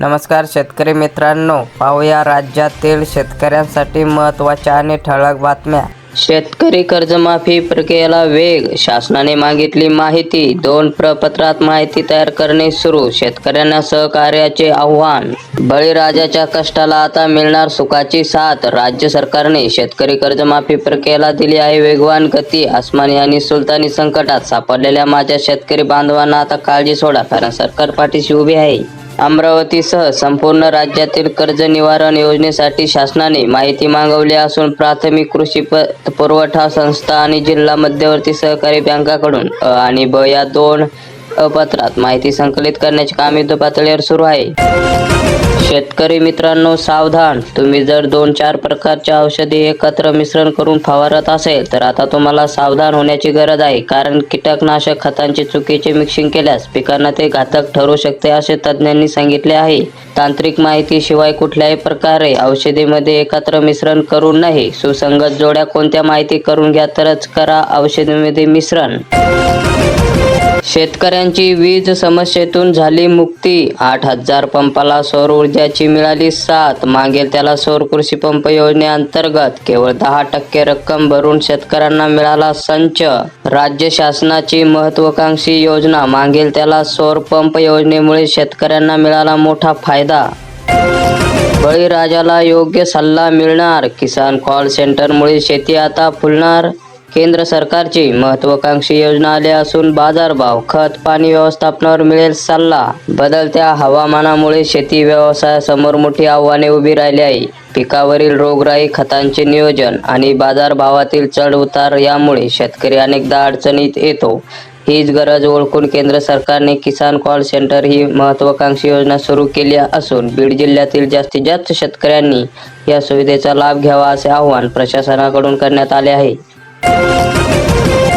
नमस्कार शेतकरी मित्रांनो पाहूया राज्यातील शेतकऱ्यांसाठी महत्त्वाच्या आणि ठळक बातम्या. शेतकरी कर्जमाफी प्रक्रियेला वेग शासनाने मागितली माहिती दोन प्रपत्रात माहिती तयार करणे सुरू शेतकऱ्यांना सहकार्याचे आव्हान. बळीराजाच्या कष्टाला आता मिळणार सुखाची साथ राज्य सरकारने शेतकरी कर्जमाफी प्रक्रियेला दिली आहे वेगवान गती आसमानी आणि सुलतानी संकटात सापडलेल्या माझ्या शेतकरी बांधवांना आता काळजी सोडा कारण सरकार पाठीशी उभी आहे. अमरावतीसह संपूर्ण राज्यातील कर्ज निवारण योजनेसाठी शासनाने माहिती मागवली असून प्राथमिक कृषी पुरवठा संस्था आणि जिल्हा मध्यवर्ती सहकारी बँकाकडून अ आणि ब या दोन पत्रात माहिती संकलित करण्याचे काम युद्ध पातळीवर सुरू आहे. शेतकरी मित्रांनो सावधान. तुम्ही जर दोन चार प्रकारच्या औषधे एकत्र मिश्रण करून फवारत असेल तर आता तुम्हाला सावधान होण्याची गरज आहे. कारण कीटकनाशक खतांचे चुकीचे मिक्सिंग केल्यास पिकांना ते घातक ठरू शकते असे तज्ज्ञांनी सांगितले आहे. तांत्रिक माहितीशिवाय कुठल्याही प्रकारे औषधीमध्ये एकत्र मिश्रण करू नये. सुसंगत जोड्या कोणत्या माहिती करून घ्या तरच करा औषधीमध्ये मिश्रण. शेतकऱ्यांची वीज समस्येतून झाली मुक्ती. आठ हजार पंपाला सौर ऊर्जाची मिळाली साथ मागेल त्याला सौर कृषी पंप योजनेअंतर्गत केवळ दहा टक्के रक्कम भरून शेतकऱ्यांना मिळाला संच. राज्य शासनाची महत्वाकांक्षी योजना. मागेल त्याला सौर पंप योजनेमुळे शेतकऱ्यांना मिळाला मोठा फायदा. बळीराजाला योग्य सल्ला मिळणार. किसान कॉल सेंटरमुळे शेती आता फुलणार. केंद्र सरकारची महत्वाकांक्षी योजना आली असून बाजारभाव खत पाणी व्यवस्थापनावर मिळेल सल्ला. बदलत्या हवामानामुळे शेती व्यवसायासमोर मोठी आव्हाने उभी राहिली आहे. पिकावरील रोगराई खतांचे नियोजन आणि बाजारभावातील चढउतार यामुळे शेतकरी अनेकदा अडचणीत येतो. हीच गरज ओळखून केंद्र सरकारने किसान कॉल सेंटर ही महत्वाकांक्षी योजना सुरू केली असून बीड जिल्ह्यातील जास्तीत जास्त शेतकऱ्यांनी या सुविधेचा लाभ घ्यावा असे आवाहन प्रशासनाकडून करण्यात आले आहे.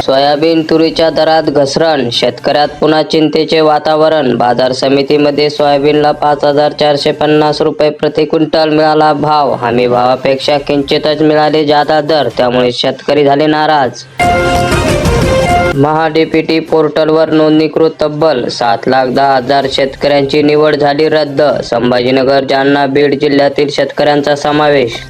सोयाबीन तुरीच्या दरात घसरण शेतकऱ्यात पुन्हा चिंतेचे वातावरण. बाजार समितीमध्ये सोयाबीनला पाच हजार चारशे पन्नास रुपये प्रति क्विंटल मिळाला भाव. हमी भावापेक्षा किंचितच मिळाले जादा दर त्यामुळे शेतकरी झाले नाराज. महाडीपीटी पोर्टलवर नोंदणीकृत तब्बल सात लाख दहा हजार शेतकऱ्यांची निवड झाली रद्द. संभाजीनगर जालना बीड जिल्ह्यातील शेतकऱ्यांचा समावेश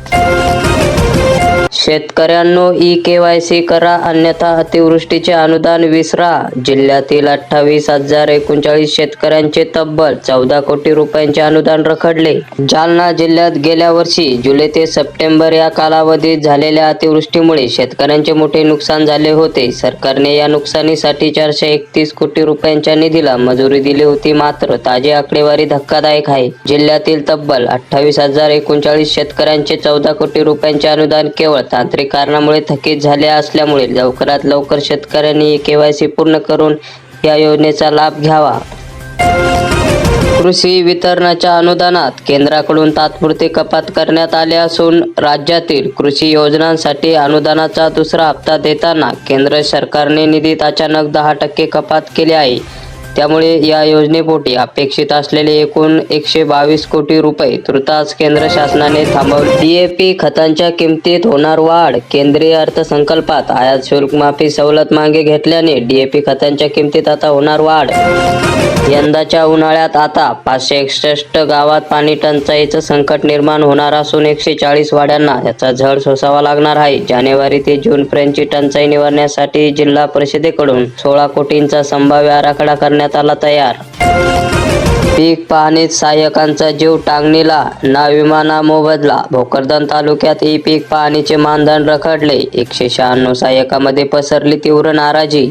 शेतकऱ्यांनो ई केवायसी करा अन्यथा अतिवृष्टीचे अनुदान विसरा. जिल्ह्यातील अठ्ठावीस हजार एकोणचाळीस शेतकऱ्यांचे तब्बल चौदा कोटी रुपयांचे अनुदान रखडले. जालना जिल्ह्यात गेल्या वर्षी जुलै ते सप्टेंबर या कालावधीत झालेल्या अतिवृष्टीमुळे शेतकऱ्यांचे मोठे नुकसान झाले होते. सरकारने या नुकसानीसाठी चारशे एकतीस कोटी रुपयांच्या निधीला मंजुरी दिली होती. मात्र ताजी आकडेवारी धक्कादायक आहे. जिल्ह्यातील तब्बल अठ्ठावीस हजार एकोणचाळीस शेतकऱ्यांचे चौदा कोटी रुपयांचे अनुदान केवळ तांत्रिक कारणामुळे थकीत झाले असल्यामुळे लवकरात लवकर शेतकऱ्यांनी केवायसी पूर्ण करून या योजनेचा लाभ घ्यावा. कृषी वितरणाच्या अनुदानात केंद्राकडून तात्पुरते कपात करण्यात आले असून राज्यातील कृषी योजनांसाठी अनुदानाचा दुसरा हप्ता देताना केंद्र सरकारने निधीत अचानक दहा टक्के कपात केली आहे. त्यामुळे या योजनेपोटी अपेक्षित असलेले एकूण एकशे बावीस कोटी रुपये तृतास केंद्र शासनाने थांबवले डीएपी खतांच्या किमतीत होणार वाढ केंद्रीय अर्थसंकल्पात आयात शुल्क माफी सवलत मागे घेतल्याने डीएपी खतांच्या किमतीत आता होणार वाढ. यंदाच्या उन्हाळ्यात आता पाचशे एकसष्ट गावात पाणी टंचाईचं संकट निर्माण होणार असून एकशे चाळीस वाड्यांना याचा झळ सोसावा लागणार आहे. जानेवारी ते जून पर्यंतची टंचाई निवारण्यासाठी जिल्हा परिषदेकडून सोळा कोटींचा संभाव्य आराखडा करण्यात आला तयार. पीक पाहणीत सहाय्यकांचा जीव टांगणीला ना विमाना मोबदला. भोकरदन तालुक्यात ई पीक पाहणीचे मानधन रखडले. एकशे शहाण्णव सहाय्यकामध्ये पसरली तीव्र नाराजी.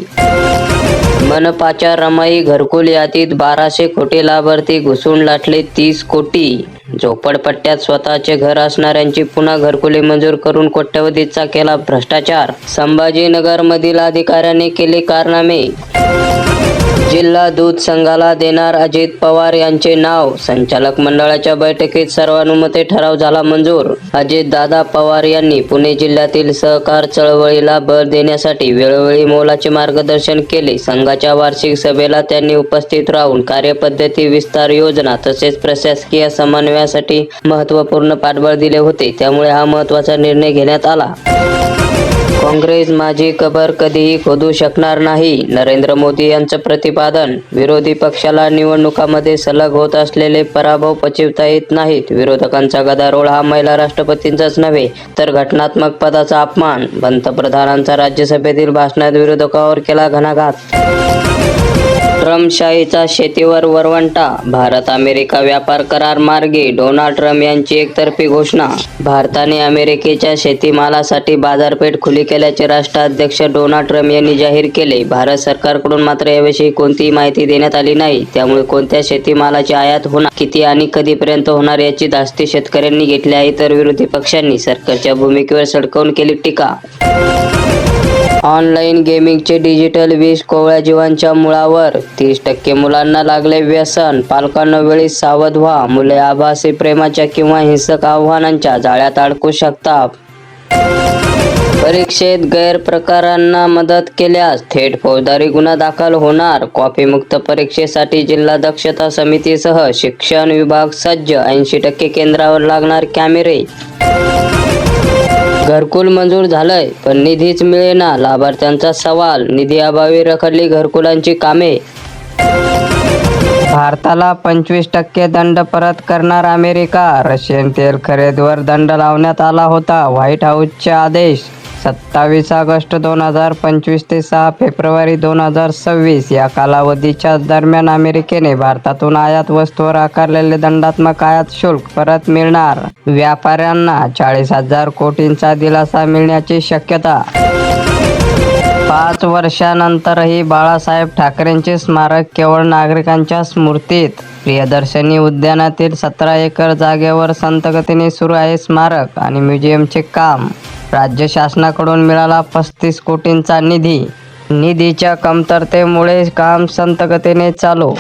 मनपाच्या रमाई घरकुल यादीत बाराशे कोटी लाभार्थी घुसून लाटले तीस कोटी. झोपडपट्ट्यात स्वतःचे घर असणाऱ्यांची पुन्हा घरकुले मंजूर करून कोट्यवधीचा केला भ्रष्टाचार. संभाजीनगर मधील अधिकाऱ्यांनी केले कारनामे. जिल्हा दूध संघाला देणार अजित पवार यांचे नाव. संचालक मंडळाच्या बैठकीत सर्वानुमते ठराव झाला मंजूर. अजित दादा पवार यांनी पुणे जिल्ह्यातील सहकार चळवळीला बळ देण्यासाठी वेळोवेळी मोलाचे मार्गदर्शन केले. संघाच्या वार्षिक सभेला त्यांनी उपस्थित राहून कार्यपद्धती विस्तार योजना तसेच प्रशासकीय समन्वयासाठी महत्त्वपूर्ण पाठबळ दिले होते. त्यामुळे हा महत्त्वाचा निर्णय घेण्यात आला. काँग्रेस माझी कबर कधीही खोदू शकणार नाही. नरेंद्र मोदी यांचं प्रतिपादन विरोधी पक्षाला निवडणुकामध्ये सलग होत असलेले पराभव पचवता येत नाहीत. विरोधकांचा गदारोळ हा महिला राष्ट्रपतींचाच नव्हे तर घटनात्मक पदाचा अपमान. पंतप्रधानांचा राज्यसभेतील भाषणात विरोधकावर केला घणाघात. ट्रम्पशाहीचा शेतीवर वरवंटा. भारत अमेरिका व्यापार करार मार्गे डोनाल्ड ट्रम्प यांची एकतर्फी घोषणा. भारताने अमेरिकेच्या शेतीमालासाठी बाजारपेठ खुली केल्याचे राष्ट्राध्यक्ष डोनाल्ड ट्रम्प यांनी जाहीर केले. भारत सरकारकडून मात्र याविषयी कोणतीही माहिती देण्यात आली नाही. त्यामुळे कोणत्या शेतीमालाची आयात होणार किती आणि कधीपर्यंत होणार याची धास्ती शेतकऱ्यांनी घेतली आहे तर विरोधी पक्षांनी सरकारच्या भूमिकेवर सडकवून केली टीका. ऑनलाईन गेमिंगचे डिजिटल विष कोवळ्या जीवांच्या मुळावर. तीस टक्के मुलांना लागले व्यसन. पालकांना वेळी सावध व्हा. मुले आभासी प्रेमाच्या किंवा हिंसक आव्हानांच्या जाळ्यात अडकू शकतात. परीक्षेत गैरप्रकारांना मदत केल्यास थेट फौजदारी गुन्हा दाखल होणार. कॉपीमुक्त परीक्षेसाठी जिल्हा दक्षता समितीसह शिक्षण विभाग सज्ज. ऐंशी टक्के केंद्रावर लागणार कॅमेरे. घरकुल मंजूर झालंय पण निधीच मिळेना. लाभार्थ्यांचा सवाल निधी अभावी रखडली घरकुलांची कामे. भारताला पंचवीस टक्के दंड परत करणार अमेरिका. रशियन तेल खरेदीवर दंड लावण्यात आला होता व्हाईट हाऊसचे आदेश. सत्तावीस ऑगस्ट दोन हजार पंचवीस ते सहा फेब्रुवारी दोन हजार सव्वीस या कालावधीच्या दरम्यान अमेरिकेने भारतातून आयात वस्तूवर आकारलेले दंडात्मक आयात शुल्क परत मिळणार. व्यापाऱ्यांना चाळीस हजार कोटींचा दिलासा मिळण्याची शक्यता पाच वर्षानंतरही बाळासाहेब ठाकरेंचे स्मारक केवळ नागरिकांच्या स्मृतीत प्रियदर्शनी उद्यानातील सतरा एकर जागेवर संतगतीने सुरू आहे स्मारक आणि म्युझियमचे काम. राज्य शासनाकडून मिळाला पस्तीस कोटींचा निधी. निधीच्या कमतरतेमुळे काम संतगतीने चालू.